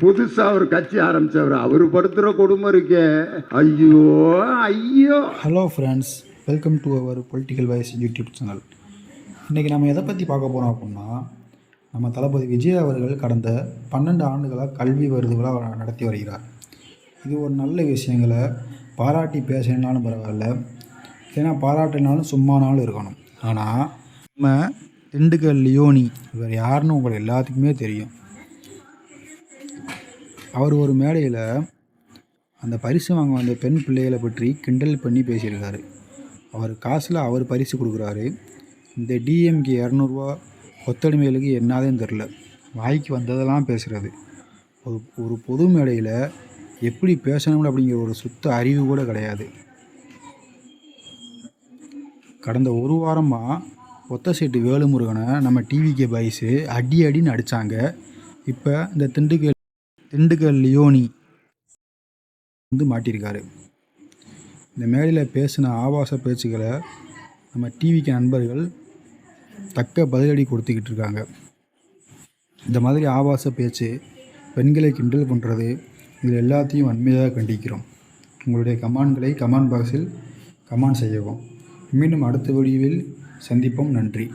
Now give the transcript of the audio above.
புதுசா ஒரு கட்சி ஆரம்பிச்சவர்? அவர் படுத்துற கொடுமை இருக்கே. ஐயோ ஐயோ. Hello friends welcome to our political voice YouTube channel இன்றைக்கி நம்ம எதை பற்றி பார்க்க போகிறோம் அப்படின்னா நம்ம தளபதி விஜய் அவர்கள் கடந்த பன்னெண்டு ஆண்டுகளாக கல்வி விருது அவர் நடத்தி வருகிறார். இது ஒரு நல்ல விஷயங்களை பாராட்டி பேசினாலும் பரவாயில்ல. ஏன்னா பாராட்டினாலும் சும்மானாலும் இருக்கணும். ஆனால் நம்ம திண்டுக்கல் லியோனி இவர் யாருன்னு உங்களுக்கு எல்லாத்துக்குமே தெரியும். அவர் ஒரு மேடையில் அந்த பரிசு வாங்க வந்த பெண் பிள்ளைகளை பற்றி கிண்டல் பண்ணி பேசியிருக்காரு. அவர் காசில் அவர் பரிசு கொடுக்குறாரு. இந்த டிஎம்கே இரநூறுவா கொத்தடிமைகளுக்கு என்னதுன்னு தெரில வாய்க்கு வந்ததெல்லாம் பேசுகிறது ஒரு ஒரு பொது மேடையில் எப்படி பேசணும் அப்படிங்கிற ஒரு சுத்த அறிவு கூட கிடையாது. கடந்த ஒரு வாரமாக ஒத்த சீட்டு வேலுமுருகனை நம்ம டிவிகே பாய்ஸு அடி அடின்னு அடித்தாங்க இப்போ இந்த திண்டுக்கல் திண்டுக்கல் லியோனி வந்து மாட்டியிருக்காரு. இந்த மேடையில் பேசின ஆபாச பேச்சுக்களை நம்ம டிவிக்கு நண்பர்கள் தக்க பதிலடி கொடுத்துக்கிட்டு இருக்காங்க. இந்த மாதிரி ஆபாச பேச்சு பெண்களை கிண்டல் பண்ணுறது இதில் எல்லாத்தையும் வன்மையாக கண்டிக்கிறோம். உங்களுடைய கமான்களை கமான் பாக்ஸில் கமான் செய்யவும். மீண்டும் அடுத்த வீடியோவில் சந்திப்போம். நன்றி.